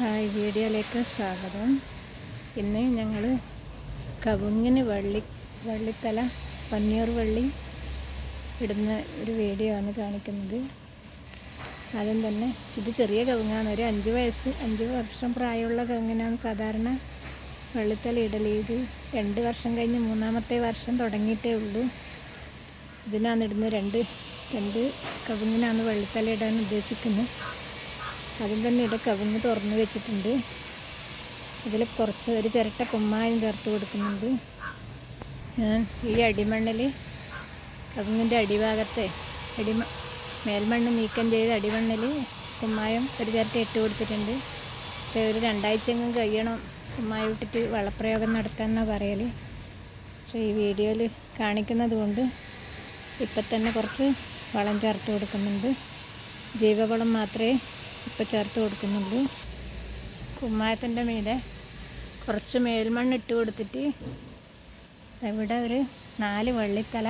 Hi വീഡിയോയിലേക്ക് സ്വാഗതം. ഇന്ന് ഞങ്ങൾ കവുങ്ങിന് വള്ളി വള്ളിത്തല പന്നിയൂർ വള്ളി ഇടുന്ന ഒരു വീഡിയോ ആണ് കാണിക്കുന്നത്. ആദ്യം തന്നെ ഇത് ചെറിയ കവുങ്ങാണ്. ഒരു അഞ്ച് വയസ്സ് അഞ്ച് വർഷം പ്രായമുള്ള കവുങ്ങിനാണ് സാധാരണ വള്ളിത്തല ഇടൽ ഇത് രണ്ട് വർഷം കഴിഞ്ഞ് മൂന്നാമത്തെ വർഷം തുടങ്ങിയിട്ടേ ഉള്ളൂ. ഇതിനാണ് ഇടുന്നത്. രണ്ട് രണ്ട് കവുങ്ങിനാണ് വള്ളിത്തല ഇടാൻ ഉദ്ദേശിക്കുന്നത്. അതിൽ തന്നെ ഇവിടെ കവിഞ്ഞ് തുറന്ന് വെച്ചിട്ടുണ്ട്. ഇതിൽ കുറച്ച് ഒരു ചിരട്ട കുമ്മായം ചേർത്ത് കൊടുക്കുന്നുണ്ട്. ഞാൻ ഈ അടിമണ്ണിൽ കവിങ്ങിന്റെ അടിഭാഗത്തെ അടിമ മേൽമണ്ണ് നീക്കം ചെയ്ത് അടിമണ്ണിൽ കുമ്മായം ഒരു ചിരട്ട ഇട്ട് കൊടുത്തിട്ടുണ്ട്. പക്ഷേ ഒരു രണ്ടാഴ്ചയെങ്കിലും കഴിയണം കുമ്മായം ഇട്ടിട്ട് വളപ്രയോഗം നടത്താമെന്നാണ് പറയൽ പക്ഷേ ഈ വീഡിയോയിൽ കാണിക്കുന്നത് കൊണ്ട് ഇപ്പം തന്നെ കുറച്ച് വളം ചേർത്ത് കൊടുക്കുന്നുണ്ട്. ജൈവവളം മാത്രമേ ഇപ്പം ചേർത്ത് കൊടുക്കുന്നുള്ളൂ കുമ്മായത്തിന്റെ മീതെ കുറച്ച് മേൽമണ്ണ് ഇട്ട് കൊടുത്തിട്ട് ഇവിടെ ഒരു നാല് വള്ളിത്തല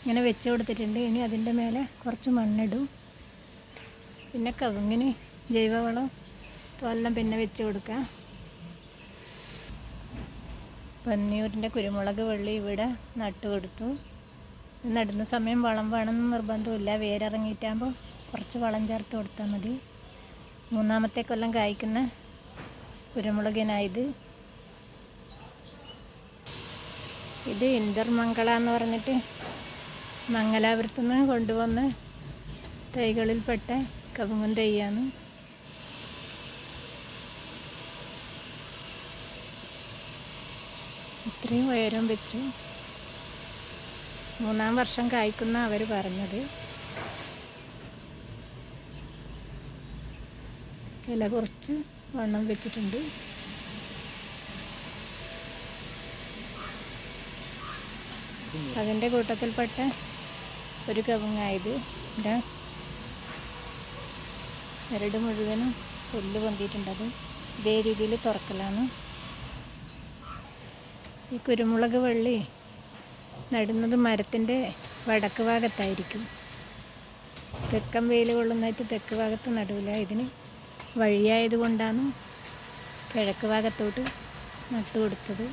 ഇങ്ങനെ വെച്ച് കൊടുത്തിട്ടുണ്ട്. ഇനി അതിന്റെ മേലെ കുറച്ച് മണ്ണിടും. പിന്നെ കവുങ്ങിന് ജൈവവളം തോലെല്ലാം പിന്നെ വെച്ച് കൊടുക്കാം. പന്നിയൂരിന്റെ കുരുമുളക് വെള്ളി ഇവിടെ നട്ടു കൊടുത്തു. നടുന്ന സമയം വളം വേണമെന്ന് നിർബന്ധമില്ല വേരിറങ്ങിയിട്ടാകുമ്പോൾ കുറച്ച് വളം ചേർത്ത് കൊടുത്താൽ മതി. മൂന്നാമത്തെ കൊല്ലം കായ്ക്കുന്ന കുരുമുളകിനായത് ഇത് ഇന്റർമംഗള എന്ന് പറഞ്ഞിട്ട് മംഗലാപുരത്തു നിന്ന് കൊണ്ടുവന്ന തൈകളിൽപ്പെട്ട കവുങ്ങൻ തൈയാണ്. ഇത്രയും ഉയരം വെച്ച് മൂന്നാം വർഷം കായ്ക്കുന്ന അവർ പറഞ്ഞത്. ഇല കുറച്ച് വണ്ണം വെച്ചിട്ടുണ്ട്. അതിന്റെ കൂട്ടത്തിൽപ്പെട്ട ഒരു കവുങ്ങായത് എന്റെ മരട് മുഴുവനും പുല്ല് പൊന്തിയിട്ടുണ്ട്. അത് ഇതേ രീതിയിൽ തുറക്കലാണ്. ഈ കുരുമുളക് വള്ളി നടുന്നത് മരത്തിന്റെ വടക്ക് ഭാഗത്തായിരിക്കും. തെക്കം വെയിൽ കൊള്ളുന്നതായിട്ട് തെക്ക് ഭാഗത്ത് നടുവില്ല ഇതിന് വഴിയായത് കൊണ്ടാണ് കിഴക്ക് ഭാഗത്തോട്ട് നട്ടു കൊടുത്തത്